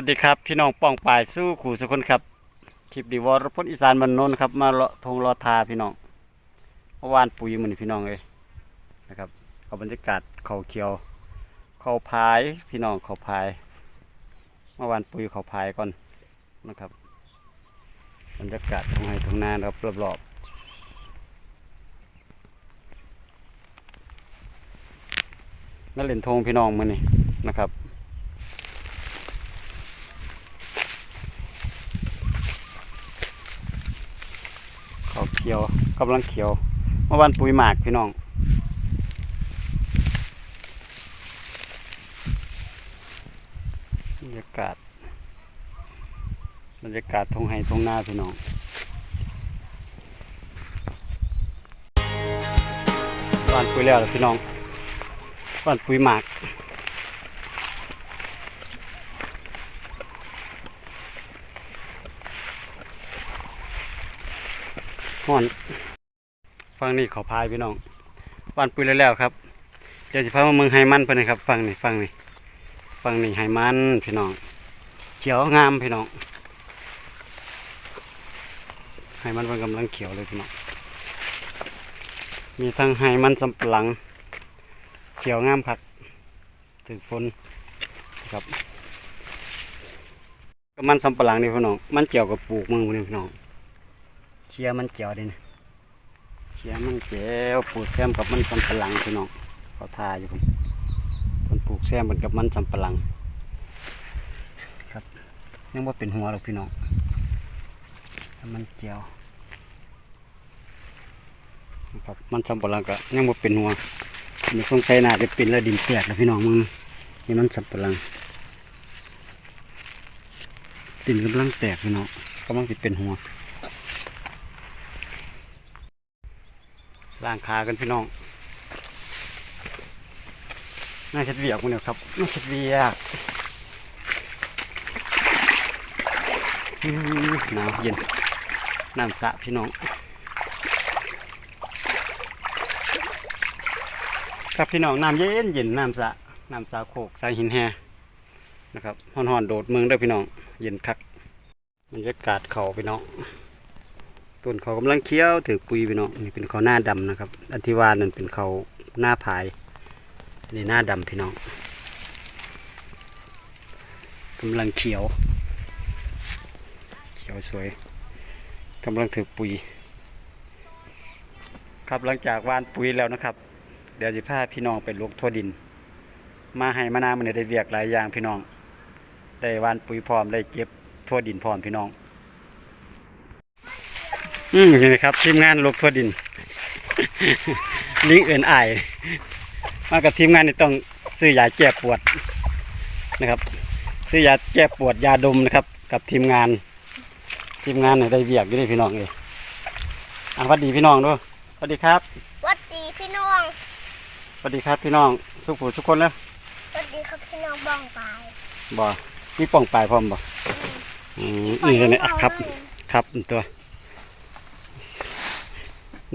วัสดีครับ พี่น้องป้องปายสู้ขู่สุคนครับ คลิปดีวอรพนอีสานบรรนนท์ครับ มาเลาะทงรอทาพี่น้องเมื่อวานปุ๋ยมันพี่น้องเลยนะครับเอาบรรยากาศเขาเขียว เขาพายพี่น้องเขาพายเมื่อวานปุ๋ยเขาพายก่อนนะครับบรรยากาศทางไห้ทางนาครับรอบๆนั่นเล่นทงพี่น้องมือนี่นะครับ เขาเขียวกำลังเขียวเมื่อวันปุ๋ยหมากพี่น้องบรรยากาศบรรยากาศทงไห้ทงหน้าพี่น้องวันปุ๋ยแล้วพี่น้องวันปุ๋ยหมาก ห่อนฟังนี่เขาพายพี่น้องวันปุ๋ยแล้วครับ เดี๋ยวจะพามาเมืองไฮมันเพิ่นะครับ ฟังนี่ฟังนี่ฟังนี่ไฮมันพี่น้อง เขียวงามพี่น้องไฮมันมันกำลังเขียวเลยพี่น้องมีทั้งไฮมันสำปหลัง เขียวงามผักถึงฝนครับก็มันสำปหลังนี่พี่น้องมันเกี่ยวกับปลูกเมืองพวกนี้พี่น้อง ชียมันเกี่ยวเดินะเชียมันเกี่ยวปลูกแซมกับมันสำปะหลังพี่น้องเขาทาอยู่คนคนปลูกแซมมันกับมันสำปะหลังยังว่าเป็นหัวหรอกพี่น้องมันเกี่ยวครับมันสำปะหลังก็ยังว่าเป็นหัวมันสงสัยน่าจะเป็นแล้วดินแตกแล้วพี่น้องมึงนี่มันสำปะหลังดินกำลังแตกพี่น้องกำลังจะเป็นหัว ล่างขากันพี่น้องน่าเช็ดเวียกมันเดียวครับน่าเช็ดเวียกหนาวเย็นน้ำสะพี่น้องครับพี่น้องน้ำเย็นเย็นน้ำสะน้ำสระโคกสายหินแฮนะครับห่อนๆโดดเมืองเด้พี่น้อง เย็นคักบรรยากาศเขาพี่น้อง ต้นเขากำลังเคี้ยวถือปุยพี่น้องนี่เป็นเขาหน้าดำนะครับ อันที่ว่านั่นเป็นเขาหน้าผายนี่หน้าดำพี่น้องกำลังเขียว เขียวสวยกำลังถือปุ๋ยครับหลังจากวานปุ๋ยแล้วนะครับ เดี๋ยวจะพาพี่น้องไปลวกทั่วดิน มาให้มานาวมันได้เวียกหลายอย่างพี่น้อง ได้วานปุ๋ยพร้อมได้เก็บทั่วดินพร้อมพี่น้อง อืมนี่นะครับทีมงานลกทั่วดิน ลิงเอินอายมากับทีมงานนี่ต้องซื้อยาแก้ปวดนะครับ ซื้อยาแก้ปวดยาดมนะครับ กับทีมงาน ทีมงานเนี่ยได้เวียกอยู่ได้พี่น้องเลยอะสวัสดีพี่น้องด้วยสวัสดีครับสวัสดีพี่น้องสวัสดีครับพี่น้องสุขผู้ทุกคนแล้วสวัสดีครับพี่น้องบ้องไปบ่มีป่องปลายพร้อมบ่อืมนี่เลยเนี่ยอะครับ ครับตัว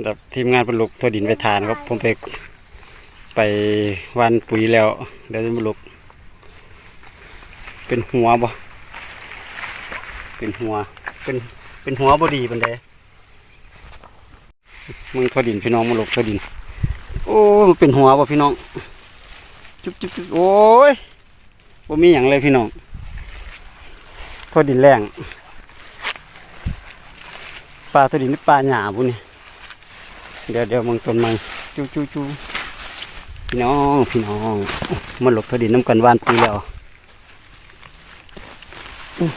แบบทีมงานปลูกตัวดินไปทานครับ ผมไปไปวันปุ๋ยแล้วเดี๋ยวจะมาลุก เป็นหัวบ่เป็นหัว เป็นเป็นหัวบ่ดีบันไดมึงตัวดินพี่น้องมาลุกตัวดิน โอ้มันเป็นหัวบ่พี่น้อง จุ๊บจุ๊บจุ๊บโอ้ยบ่มีอย่างเลยพี่น้องตัวดินแรงปลาตัวดินนี่ปลาหยาบุนี่ เดี๋ยวเดี๋ยวมึงต้นไม้จูจูจูพี่น้องพี่น้องมาหลบตัวดินน้ำกันหวานปีแล้วอื้อ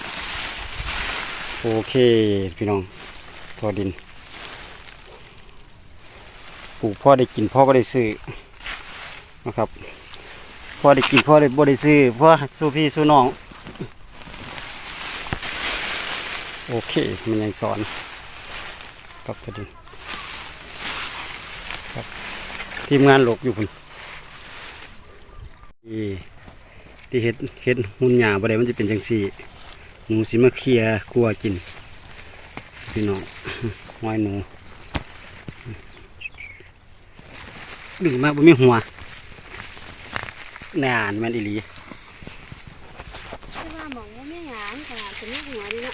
โอเคพี่น้องตัวดินปลูกพ่อได้กินพ่อก็ได้ซื้อนะครับพ่อได้กินพ่อได้บ่ได้ซื้อพ่อสู้พี่สู้น้องโอเคมันยังสอนครับพอดีค ทีมงานหลบอยู่คุณที่ที่เห็ดเห็ดหุ่นหยาบอะไรมันจะเป็นจังสีหนูสีมาเคลียกลัวกิน พี่น้องหอยหนูดึงมากบ่มีหัวแน่นแม่นอีหลีไดจหัวดีเ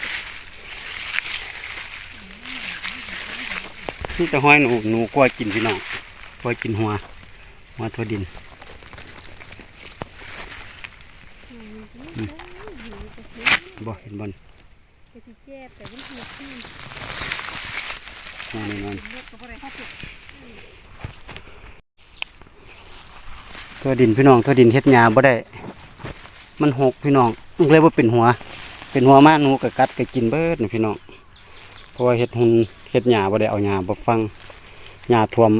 นี่จะห้อยหนูหนูกลัวกินพี่น้อง กลัวกินหัวหัวทั่วดินบ่เห็นบอลไปที่แก้แต่มันหัวที่หัวแน่นอนยกก็บ่ได้เข้าไปทั่วดินพี่น้องทั่วดินเฮ็ดหญ้าบ่ได้ มันหกพี่น้องเลยบ่เป็นหัว เป็นหัวมาหนูก็กัดก็กินเบิดนี่พี่น้องเพราะว่าเฮ็ดหุ่นเฮ็ดหญ้าบ่ได้เอาหญ้าบ่ฟัง หญ้าท่วม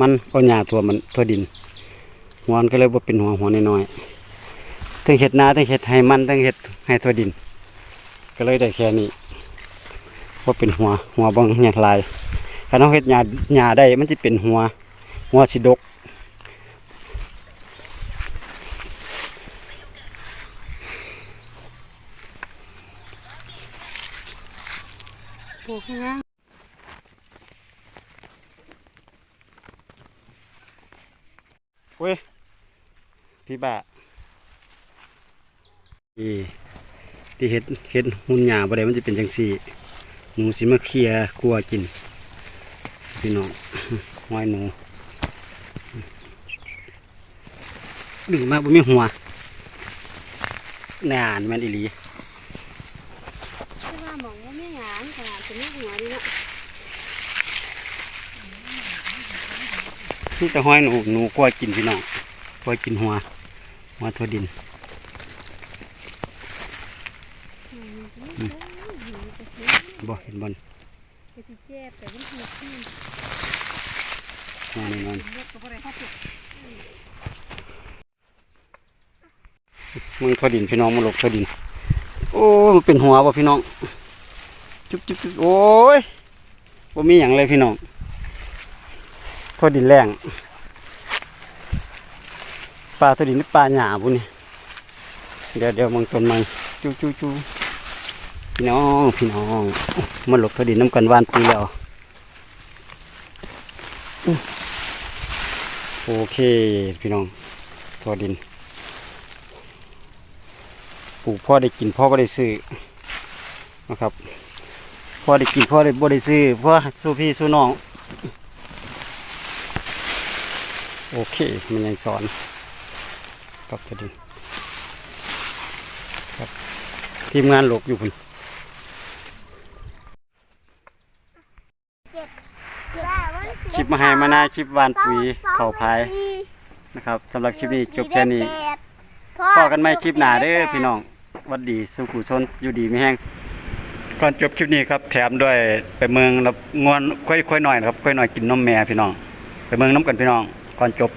มันเอาหญ้าท่วมมันทั่วดินหัวมันก็เลยบ่าเป็นหัวหัวน้อยๆทั้งเฮ็ดนาทั้งเฮ็ดให้มันทั้งเฮ็ดให้ทั่วดิน ก็เลยได้แค่นี้บ่าเป็นหัวหัวบ่เนี่ยลายคันเอาเฮ็ดหญ้าหญ้าได้มันสิเป็นหัว หัวสิดกปลูกข้างล่าง ว้ย พี่บ้านี่ที่เฮ็ดเฮ็ดหุ่นหญ้าบ่ได้มันจะเป็นจังซี่หนูสิมาเคลียร์ครัวกิน พี่น้องห้อยหนูดึงมากบ่มีหัวแน่นแม่นอีหลี คือว่าหมองว่าไม่หยานขนาดเป็นลูกหัวดีเนาะ นี่จะห้อยหนูหนูกลัวกินพี่น้องกลัวกินหัวหัวทั่วดินบ่เห็นบอลไปที่แก้แต่มันหัวที่หัวแน่นอนมึงทั่วดินพี่น้องมาหลบทั่วดิน โอ้มันเป็นหัวบ่พี่น้อง จุ๊บจุ๊บจุ๊บโอ้ยบ่มีหยังเลยพี่น้อง ทั่วดินแรงปลาทั่วดินนี่ปลาหยาบุนี่เดี๋ยวเดี๋ยวมึงต้นไม้จูจูจูพี่น้องพี่น้องมาหลบทั่วดินน้ำกันวานปีแล้วโอเคพี่น้องทั่วดินปลูกพ่อได้กินพ่อก็ได้ซื้อนะครับพ่อได้กินพ่อได้บ่ได้ซื้อพ่อสู้พี่สู้น้อง โอเค มันยังสอนครับจะดีครับ ทีมงานหลบอยู่พุ่นคลิปมาให้มานาคลิปวานปุ๋ยเข่าพายนะครับสำหรับคลิปนี้จบแค่นี้พอกันไหมคลิปหนาเด้อพี่น้องวัดดีสุขุชนอยู่ดีไม่แห้งก่อนจบคลิปนี้ครับแถมด้วยไปเมืองแล้วงอนค่อยๆหน่อยนะครับค่อยหน่อยกินนมแม่พี่น้อง ไปเมืองน้ำกันพี่น้อง ก่อนจบ